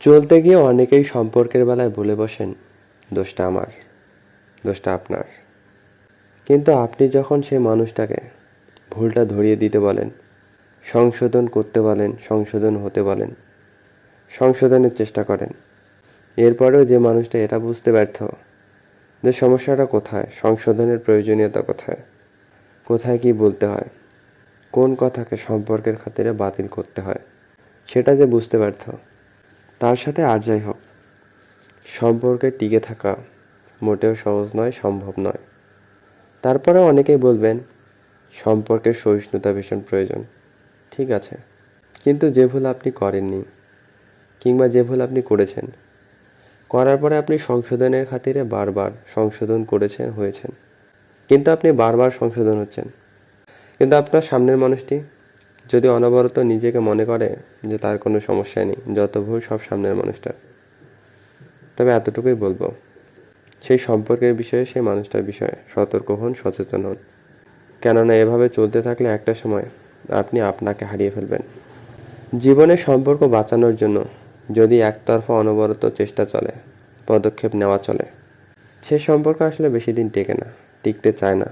চলতে গিয়ে অনেকেই সম্পর্কের বেলায় বলে বসেন, দোষটা আমার, দোষটা আপনার। কিন্তু আপনি যখন সেই মানুষটাকে ভুলটা ধরিয়ে দিতে বলেন, সংশোধন করতে বলেন, সংশোধন হতে বলেন, সংশোধনের চেষ্টা করেন, এরপরেও যে মানুষটা এটা বুঝতে ব্যর্থ, যে সমস্যাটা কোথায়, সংশোধনের প্রয়োজনীয়তা কোথায় কোথায় কি বলতে হয়, কোন কথাকে সম্পর্কের খাতিরে বাতিল করতে হয়, সেটা যে বুঝতে ব্যর্থ তার সাথে আর যাই হোক, সম্পর্কে টিকে থাকা মোটেও সহজ নয়, সম্ভব নয়। তারপরেও অনেকেই বলবেন, সম্পর্কের সহিষ্ণুতা ভীষণ প্রয়োজন। ঠিক আছে, কিন্তু যে ভুল আপনি করেননি কিংবা যে ভুল আপনি করেছেন, করার পরে আপনি সংশোধনের খাতিরে বারবার সংশোধন করেছেন, হয়েছেন। কিন্তু আপনি বারবার সংশোধন হচ্ছেন। কিন্তু আপনার সামনের মানুষটি যদি অনবরত নিজেকে মনে করে যে তার কোনো সমস্যা নেই, যত ভুল সব সামনের মানুষটার। তবে এতটুকুই বলব, সেই সম্পর্কের বিষয়ে, সেই মানুষটার বিষয়ে সতর্ক হন, সচেতন হন। কেননা এভাবে চলতে থাকলে একটা সময় আপনি আপনাকে হারিয়ে ফেলবেন। জীবনে সম্পর্ক বাঁচানোর জন্য যদি একতরফা অনবরত চেষ্টা চলে, পদক্ষেপ নেওয়া চলে, সে সম্পর্ক আসলে বেশি দিন টেকে না, টিকতে চায় না।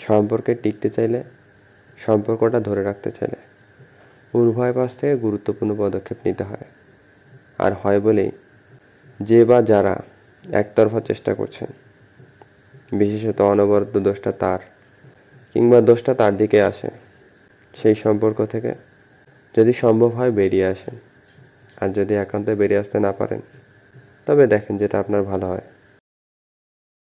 সম্পর্কে টিকতে চাইলে সম্পর্কটা ধরে রাখতে চাইলে উভয় পাশ থেকে গুরুত্বপূর্ণ পদক্ষেপ নিতে হয়। আর হয় বলেই যে বা যারা একতরফা চেষ্টা করছেন, বিশেষত অনবরত দোষটা তার কিংবা দোষটা তার দিকে আসে, সেই সম্পর্ক থেকে যদি সম্ভব হয় বেরিয়ে আসেন। আর যদি একান্তে বেরিয়ে আসতে না পারেন, তবে দেখেন যেটা আপনার ভালো হয়।